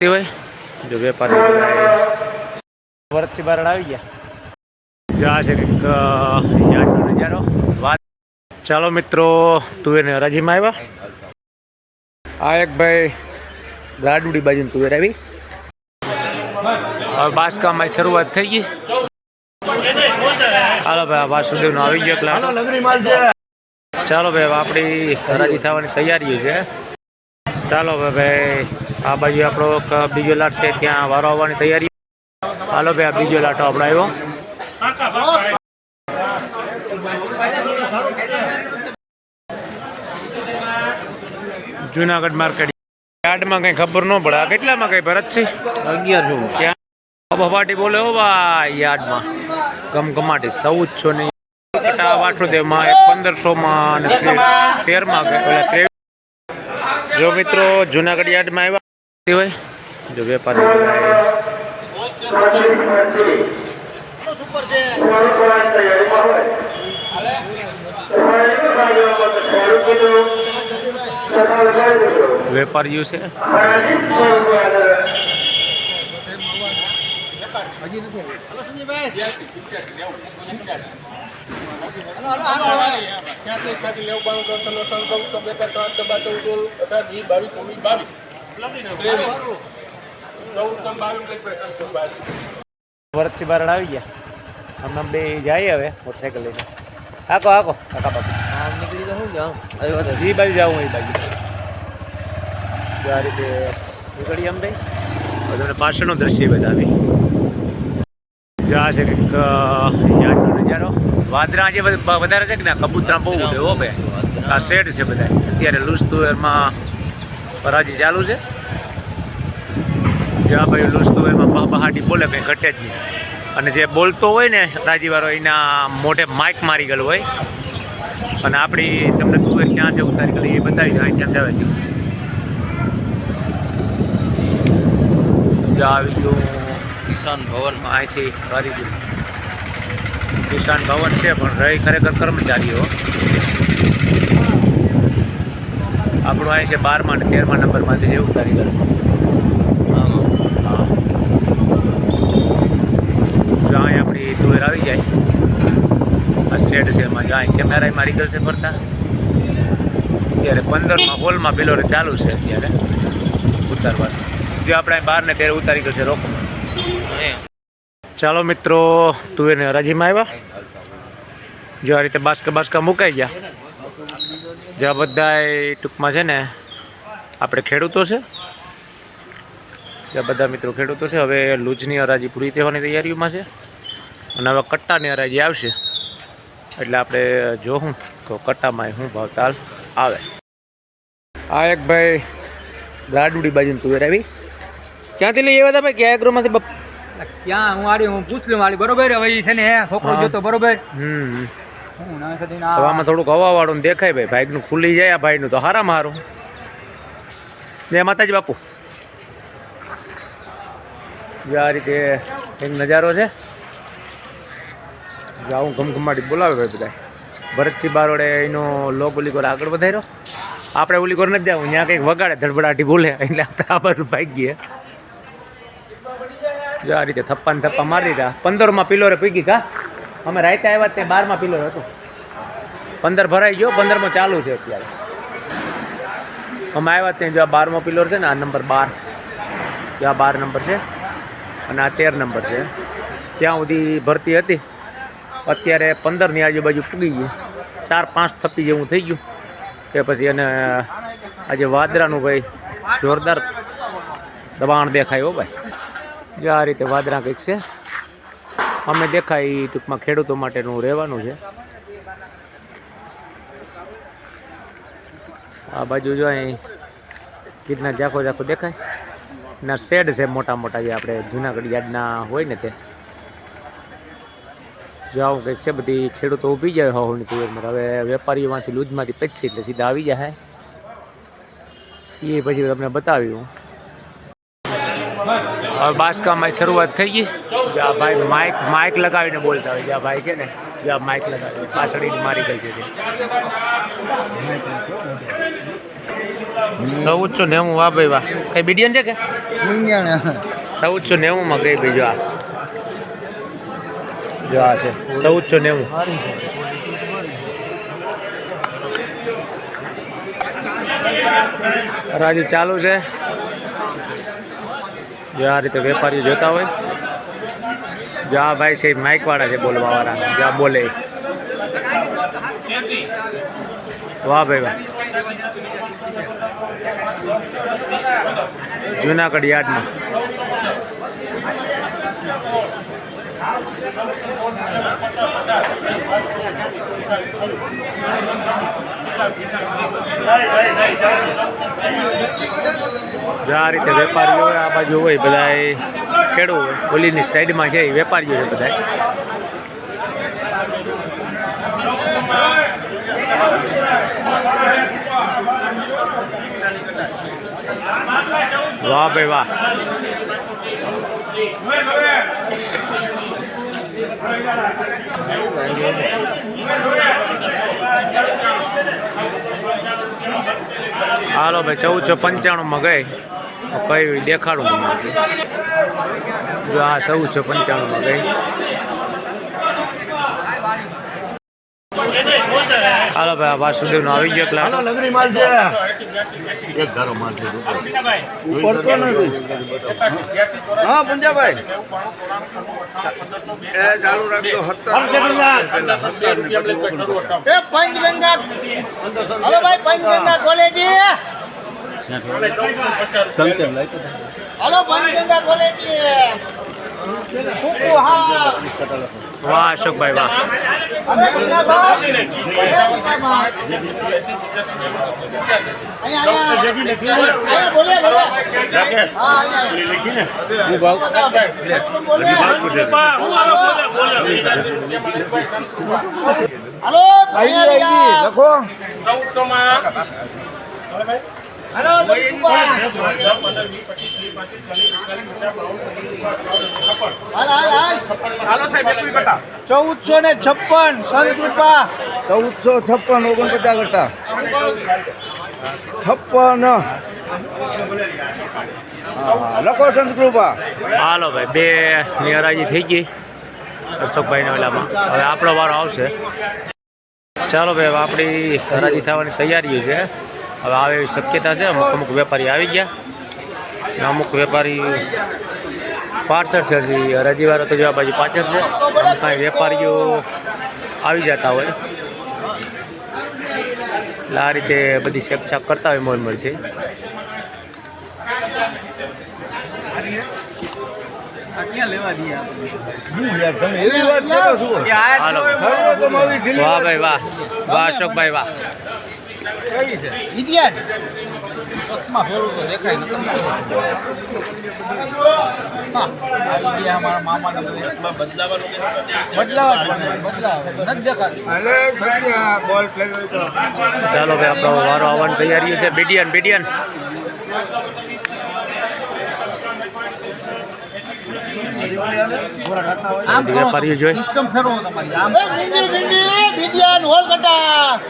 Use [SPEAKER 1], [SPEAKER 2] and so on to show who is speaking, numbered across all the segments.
[SPEAKER 1] હોય જો વેપારી વર્ષથી બાર આવી ગયા. જો આ છે કંઈક અ, નજારો. વાત ચાલો મિત્રો તુવેર ને હરાજીમાં આવ્યા? આ એક ભાઈ ગાડુડી બાજુ તુવેર આવી. હવે બાસકામાં શરૂઆત થઈ ગઈ. હાલો ભાઈ વાસુદેવ વાસુદેવનો આવી ગયો પ્લાન. ચાલો ભાઈ આપણી હરાજી થવાની તૈયારીઓ છે. ચાલો ભાઈ ભાઈ આ બાજુ આપણો બીજો લાટ છે ત્યાં વારો આવવાની તૈયારી. હાલો ભાઈ આ બીજો લાટો આપણો આવ્યો. જુનાગઢ માર્કેટ. યાર્ડમાં કઈ ખબર ન પડે. આ કેટલામાં કઈ ભરત છે?
[SPEAKER 2] અગિયારસો
[SPEAKER 1] ત્યાં. બબાટી બોલે હો ભાઈ યાર્ડમાં. ગમગમાટી ચૌદસો ને. કટા વાઠોદેવમાં એક પંદરસોમાં અને તેરમાં જો મિત્રો જુનાગઢ યાર્ડમાં આવ્યા હોય જો વેપારી વેપારીઓ છે વર્ષથી બારણ આવી ગયા. અમે બે જાય હવે મોટરસાઇકલ લઈને. હાકો હાકો. કાકા બાપુ
[SPEAKER 2] આમ નીકળી તો શું જાઉં?
[SPEAKER 1] એ બાજુ જાઉં એ બાજુ. જો આ રીતે નીકળી એમ ભાઈ તમને પાછળનું દ્રશ્ય બતાવી. જો આ છે કંઈક અ, નજારો. વાદરા આજે બધ- વધારે છે કે ના કબૂતરા બહુ ઉડે હો ભાઈ. આ શેડ છે બધા અત્યારે લૂસતું એમાં પરાજી ચાલુ છે. જે આ ભાઈ લૂસતું એમાં બહાટી બોલે કંઈ ઘટે જ નહીં. અને જે બોલતો હોય ને રાજીવાળો, એના મોઢે માઇક મારી ગયેલું હોય. અને આપણી તમને તુવેર ક્યાં છે ઉતારી ગયેલી એ બતાવી દો અહીંયા જવા જો આવી ગયું
[SPEAKER 2] કિસાન ભવનમાં
[SPEAKER 1] અહીંથી વારી ગયું. કિસાન ભવન છે, પણ રહી ખરેખર કર્મચારીઓ આપણું અહીં છે બારમા અને તેરમા નંબરમાંથી જે ઉતારી
[SPEAKER 2] આમાં
[SPEAKER 1] હા જો અહીં આપણી તુવેર આવી જાય. આ શેડ છે એમાં જો અહીં કેમેરા મારી ગયેલ છે ફરતા. અત્યારે પંદરમાં હોલમાં બિલોરે ચાલુ છે અત્યારે ઉતારવાનું. જો આપણે અહીં બાર ને તેર ઉતારી ગયો છે રોકો. ચાલો મિત્રો તુવેરને હરાજીમાં આવ્યા? જો આ રીતે બાસકા બાસકા મુકાઈ ગયા. જે આ બધા ટૂંકમાં છે ને આપણે ખેડૂતો છે. જે બધા મિત્રો ખેડૂતો છે હવે લૂજની હરાજી પૂરી થવાની તૈયારીઓમાં છે. અને હવે કટ્ટાની હરાજી આવશે. એટલે આપણે જોવું તો કટ્ટામાં શું ભાવતાલ આવે. આ એક ભાઈ ગાડુડી બાજુ તુવેર આવી. ક્યાંથી લઈ આવ્યા હતા ભાઈ? ક્યાં એગ્રોમાંથી બપ
[SPEAKER 3] ક્યાં હું આડી હું પૂછ લઉં આડી. બરોબર? હવે છે ને છોકરો જોતો બરોબર.
[SPEAKER 1] હમ. હવે આમાં થોડુંક હવા વાળું દેખાય ભાઈ. ભાઈકનું ખુલી જાય, આ ભાઈનું તો હારા મારું. જય માતાજી બાપુ. આ રીતે એક નજારો છે. આવું ઘમઘમાટી બોલાવે ભાઈ બધા ભરતસિંહ બારોડે એનો લોક ઓલી કોર આગળ વધાર્યો. આપણે ઓલી કોર નથી જવું ત્યાં કંઈક વગાડે, ધડબડાટી બોલે. એટલે આપણે આ બાજુ ભાગીએ. જો આ રીતે થપ્પા ને થપ્પા મારી રહ્યા. પંદરમાં પિલોરે પીગી કા? અમે રાયતા આવ્યા તે બારમાં પિલર હતું. પંદર ભરાઈ ગયો, પંદરમાં ચાલુ છે અત્યારે. અમે આવ્યા ત્યાં જો આ બારમો પિલોર છે ને, આ નંબર બાર. જો આ બાર નંબર છે અને આ તેર નંબર છે. ત્યાં સુધી ભરતી હતી. અત્યારે પંદરની આજુબાજુ પૂગી ગયું ચાર પાંચ થપ્પી જેવું થઈ ગયું. કે પછી એને આજે વાદરાનું ભાઈ જોરદાર દબાણ દેખાય હો ભાઈ. જો આ રીતે વાદરા કંઈક છે. અમે દેખાય એ ટૂંકમાં ખેડૂતો માટેનું રહેવાનું છે. આ બાજુ જો અહીં કીટના ઝાખો ઝાખો દેખાય. ના, શેડ છે મોટા મોટા, જે આપણે જુનાગઢ યાદના હોય ને તે. જો આવું કંઈક છે, બધી ખેડૂતો ઊભી જાય હોની તુવેરમાં હવે વેપારીઓમાંથી લૂજમાંથી પેચશે એટલે સીધા આવી જાય. એ પછી તમને બતાવ્યું. હવે બાસકામાં શરૂઆત થઈ ગઈ. જે આ ભાઈ માઇક માઇક લગાવીને બોલતા હોય. જે આ ભાઈ છે ને જે આ માઇક લગાવી પાછળ મારી ગઈ છે. ચૌદસો નેવું વાહ ભાઈ વાહ. કઈ બીડિયન છે કે? ચૌદસો નેવુંમાં ગઈ ભાઈ જો આ. જો આ છે. ચૌદસો નેવું. રાજુ ચાલુ છે. જો આ રીતે વેપારીઓ જોતા હોય. જો આ ભાઈ છે માઇક વાળા છે બોલવા વાળા આ બોલે. વાહ ભાઈ વાહ. જુનાગઢ યાર્ડમાં. આ રીતે વેપારીઓ આ બાજુ હોય બધા હોય ઓલીની સાઈડમાં છે, એ વેપારીઓ છે બધા વાહ ભાઈ વાહ. હાલો ભાઈ, ચૌદસો પંચાણુંમાં ગઈ. કઈ દેખાડું જો આ છે પંચાણુંમાં કઈ. હાલો ભાઈ આ વાસુદેવનો આવી ગયો પ્લાન
[SPEAKER 3] નગરી માલ છે.
[SPEAKER 4] પડતો નથી હા પુંજાભાઈ. એ ચાલુ રાખજો
[SPEAKER 5] એ પંચગંગા. હલો ભાઈ પંચગંગા કોલેજી
[SPEAKER 1] વાહ અશોકભાઈ વાહ
[SPEAKER 5] હલો
[SPEAKER 4] લખો.
[SPEAKER 5] ચૌદસો ને છપ્પન સંત રૂપા
[SPEAKER 4] ચૌદસો છપ્પન ઓગણપચાસ ઘટા છપ્પન. લખો સંતકૃપા
[SPEAKER 1] હાલો ભાઈ બે ની હરાજી થઈ ગઈ અશોકભાઈને ઓલામાં હવે આપણો વારો આવશે ચાલો ભાઈ આપણી હરાજી થવાની તૈયારીઓ છે હવે આવે એવી શક્યતા છે. અમુક અમુક વેપારી આવી ગયા. અને અમુક વેપારી પાછળ છે હજી. રજીવારો તો જો આ બાજુ પાછળ છે. અમુક કાંઈ વેપારીઓ આવી જતા હોય. એટલે આ રીતે બધી છેકછાક કરતા હોય મોલ મોજથી
[SPEAKER 4] એવી વાત છે. તો શું
[SPEAKER 1] હાલો.
[SPEAKER 4] હવે તો મારી ઢીલી
[SPEAKER 1] વાહ ભાઈ વાહ. વાહ અશોકભાઈ વાહ.
[SPEAKER 3] તો દેખાય ગયા અમારા મામાના. બદલાવા જ નથી દેખાતું.
[SPEAKER 4] બોલ
[SPEAKER 1] ચાલો ભાઈ આપણો વારો આવવાની તૈયારી છે. બીડિયન બીડિયન
[SPEAKER 3] આમ કરો
[SPEAKER 1] વેપારીઓ જોઈ.
[SPEAKER 3] સિસ્ટમ ફેરવો તમારી આમ
[SPEAKER 5] ભીંડી ભીંડી વિદ્યાન હોલ કટા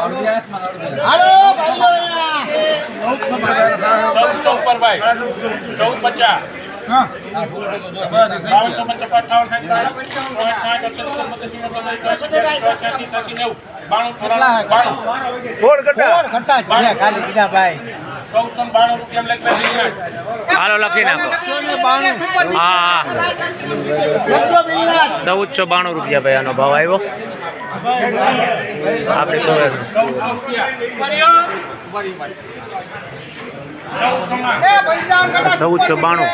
[SPEAKER 3] અડધી હાથમાં અડધી.
[SPEAKER 5] હાલો ભાઈઓ અહીંયા
[SPEAKER 3] હા આ ભૂલ તો જો. કેટલા હે?
[SPEAKER 4] ફોડ કટા
[SPEAKER 5] હોલ કટા જ છે ખાલી બીજા ભાઈ
[SPEAKER 1] હાલો લખી નાખો. હા. ચૌદસો બાણું રૂપિયા ભાઈ આનો ભાવ આવ્યો. આપણે તો ચૌદસો બાણું.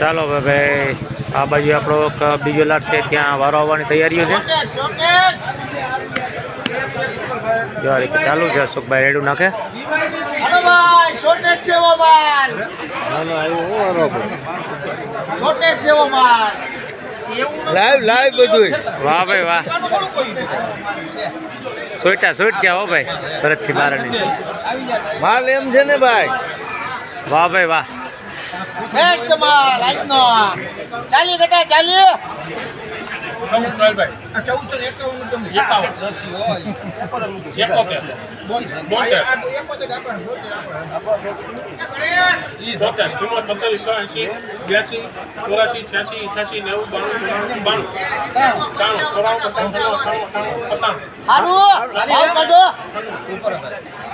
[SPEAKER 1] ચાલો હવે ભાઈ આ બાજુ આપણો બીજો લાટ છે ત્યાં વારો આવવાની તૈયારીઓ છે. જો આ રીતે ચાલુ છે અશોકભાઈ રેડું નાખે.
[SPEAKER 4] લાઈવ લાઈવ બધું
[SPEAKER 1] વાહ ભાઈ વાહ. સોઈટા સોઈટ ક્યાં હો ભાઈ ભરતસિંહ બારની
[SPEAKER 4] માલ એમ છે ને ભાઈ.
[SPEAKER 1] વાહ ભાઈ વાહ.
[SPEAKER 5] બેસ્ટ માલ આજનો ચાલી કટા ચાલી
[SPEAKER 3] ચોરાસી, છ્યાસી, અઠાસી નેવું, બાણું, બાણું બાણું. ચોરાણું, પંચાવન, સત્તાણું.
[SPEAKER 5] હારું. ભાવ કાઢો.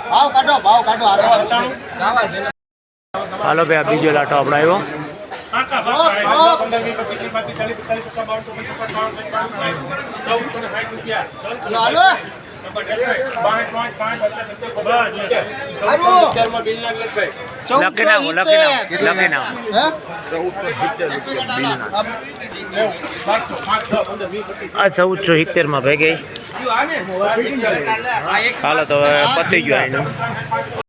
[SPEAKER 5] ભાવ કાઢો ભાવ કાઢો. હાલો.
[SPEAKER 1] ભાઈ, આ બીજો લાટો આપણો આવ્યો. લખી નાખો લખી નાખો લખી નાખો. આ ચૌદસો સિત્તેરમાં ભેગી. હાલો તો પતી ગયો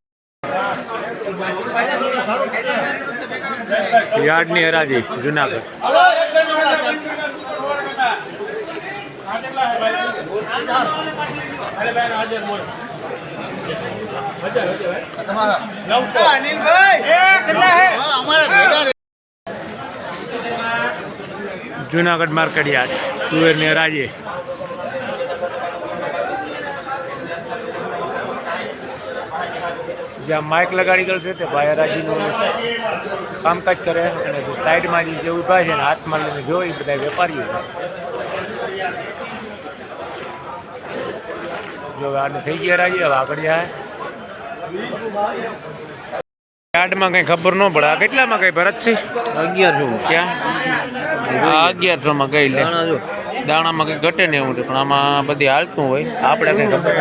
[SPEAKER 1] યાર્ડની હરાજી જુનાગઢ. જુનાગઢ માર્કેટ યાર્ડ તુવેરની હરાજી જ્યાં માઇક લગાડી ગયેલ છે તે ભાઈ હરાજીનું કામકાજ કરે અને સાઈડમાં જે ઊભા છે ને હાથમાં લઈને જોઈ બધા વેપારીઓ જો આને થઈ ગયા રાજી હવે આગળ જાય. યાર્ડમાં કઈ ખબર ન પડે. આ કેટલામાં કઈ ભરતસિંહ
[SPEAKER 2] અગિયારસો
[SPEAKER 1] ક્યાં? અગિયારસો માં કઈ લે.
[SPEAKER 2] જો.
[SPEAKER 1] દાણામાં કંઈ ઘટે ને એવું છે, પણ આમાં બધી હાલતું હોય. આપણે કંઈ ખબર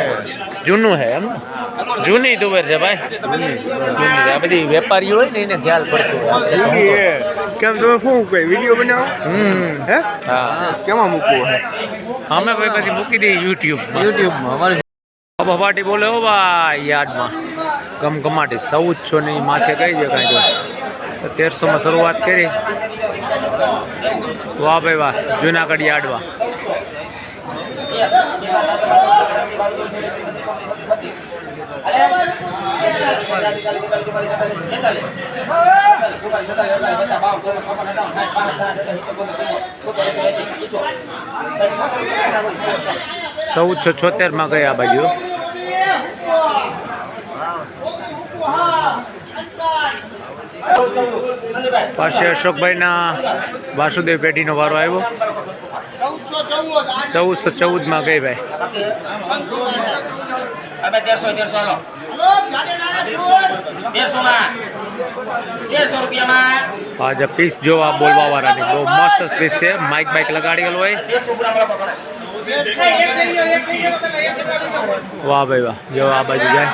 [SPEAKER 1] જૂનું છે એમ. ને? જૂની તુવેર છે ભાઈ. જૂની છે. આ બધી વેપારીઓ હોય ને એને ખ્યાલ પડતો હોય.
[SPEAKER 4] કેમ તમે શું કઈ વીડિયો બનાવો?
[SPEAKER 1] હમ.
[SPEAKER 4] હે?
[SPEAKER 1] હા.
[SPEAKER 4] કેમાં હે?
[SPEAKER 1] અમે ભાઈ પછી મૂકી દઈએ યુટ્યુબ
[SPEAKER 2] યુટ્યુબમાં અમારે
[SPEAKER 1] બફાટી બોલે હો ભાઈ યાર્ડમાં ગમગમાટી ચૌદસો ની માથે કઈ છે કાંઈ તો તેરસોમાં શરૂઆત કરી. વાહ ભાઈ વાહ જુનાગઢ યાર્ડમાં ચૌદસો છોતેરમાં ગયા બાજુ. પાસે અશોકભાઈના વાસુદેવ પેઢીનો વારો આવ્યો.
[SPEAKER 5] ચૌદસો ચૌદ
[SPEAKER 1] ચૌદસો માં ગઈ ભાઈ. આજે પીસ જોવા બોલવા વાળાની બહુ મસ્ત પીસ છે. માઇક બાઇક લગાડેલું હોય. વાહ ભાઈ વાહ. જો આ બાજુ જાય.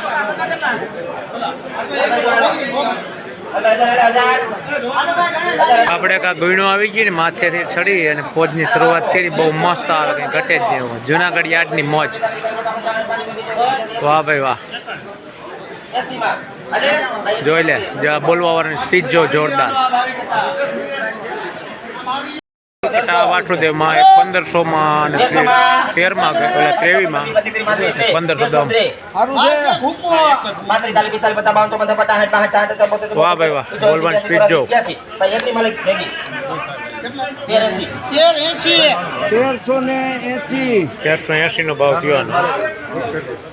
[SPEAKER 1] આપણે કા ગુણો આવી ગઈ ને માથેથી ચડી અને ફોજની શરૂઆત કરી, બહુ મસ્ત આવે કંઈ ઘટે જ નહીં જુનાગઢ યાર્ડની મોજ. વાહ ભાઈ વાહ. જોઈ લે બોલવા વાળાની સ્પીચ જો જોરદાર. કટા વાઠુદેવમાં એક પંદરસોમાં અને તેરમાં ઓલા ત્રેવીમાં પંદરસો દમ વાહ ભાઈ વાહ. બોલવાની speed જો.
[SPEAKER 6] એંસી.
[SPEAKER 4] તેરસો ને એસી
[SPEAKER 1] એંસીનો ભાવ થયો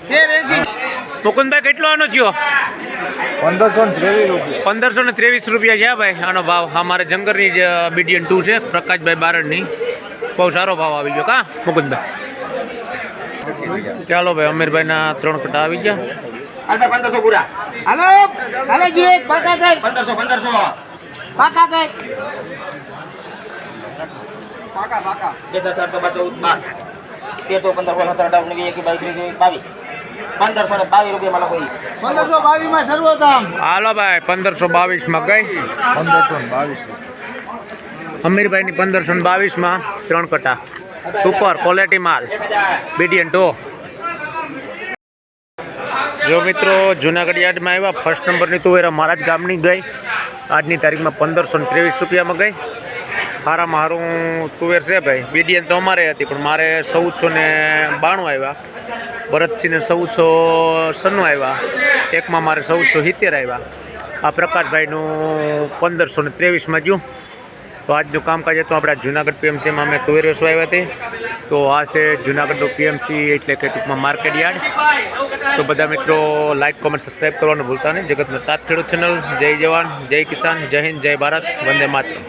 [SPEAKER 5] તેર એંસી.
[SPEAKER 1] મુકુંદભાઈ કેટલો આનો થયો
[SPEAKER 4] પંદરસો ને ત્રેવીસ રૂપિયા
[SPEAKER 1] પંદરસો ને ત્રેવીસ રૂપિયા છે ભાઈ આનો ભાવ અમારે જંગરની જ બીડીએન ટુ છે પ્રકાશભાઈ બારડની બહુ સારો ભાવ આવી ગયો કા મુકુંદભાઈ ચાલો ભાઈ અમીરભાઈના ત્રણ કટા આવી ગયા
[SPEAKER 6] પંદરસો પૂરા
[SPEAKER 5] હાલો હાલો જીત પાકા કર
[SPEAKER 6] પંદરસો પંદરસો
[SPEAKER 5] પાકા કર
[SPEAKER 6] બે હજાર ચારસો બાર ચૌદ બાર પંદર સોળ સત્તર અઢાર ઓગણીસ એક બાવીસ ત્રીસ બાવીસ પંદરસો ને બાવીસ રૂપિયામાં લખો
[SPEAKER 5] પંદરસો બાવીસમાં સર્વોત્તમ.
[SPEAKER 1] હાલો ભાઈ પંદરસો બાવીસમાં ગઈ
[SPEAKER 4] પંદરસો ને બાવીસ
[SPEAKER 1] અમીરભાઈની પંદરસો ને બાવીસમાં ત્રણ કટા. સુપર ક્વોલિટી માલ. બીડીએન ટો જો મિત્રો જુનાગઢ યાર્ડમાં આવ્યા ફર્સ્ટ નંબરની તુવેરા મારા જ ગામની ગઈ. આજની તારીખમાં પંદરસો ને ત્રેવીસ રૂપિયામાં ગઈ. સારામાં હારું તુવેર છે ભાઈ. બીડીએન તો અમારે હતી, પણ મારે ચૌદસો ને બાણું આવ્યા ભરતસિંહને ચૌદસો સન્નું આવ્યા એકમાં મારે ચૌદસો સિત્તેર આવ્યા આ પ્રકાશભાઈનું પંદરસો ને ત્રેવીસમાં જ્યું તો આજનું કામકાજ હતું આપણા જુનાગઢ પીએમસીમાં અમે તુવેર આવ્યા હતી. તો આ છે જુનાગઢનું પીએમસી એટલે કે ટૂંકમાં માર્કેટ યાર્ડ. તો બધા મિત્રો લાઇક કોમેન્ટ સબસ્ક્રાઈબ કરવાનું ભૂલતા નહીં. જગતનો તાત ખેડૂત ચેનલ. જય જવાન, જય કિસાન, જય હિન્દ, જય ભારત. વંદે માતરમ.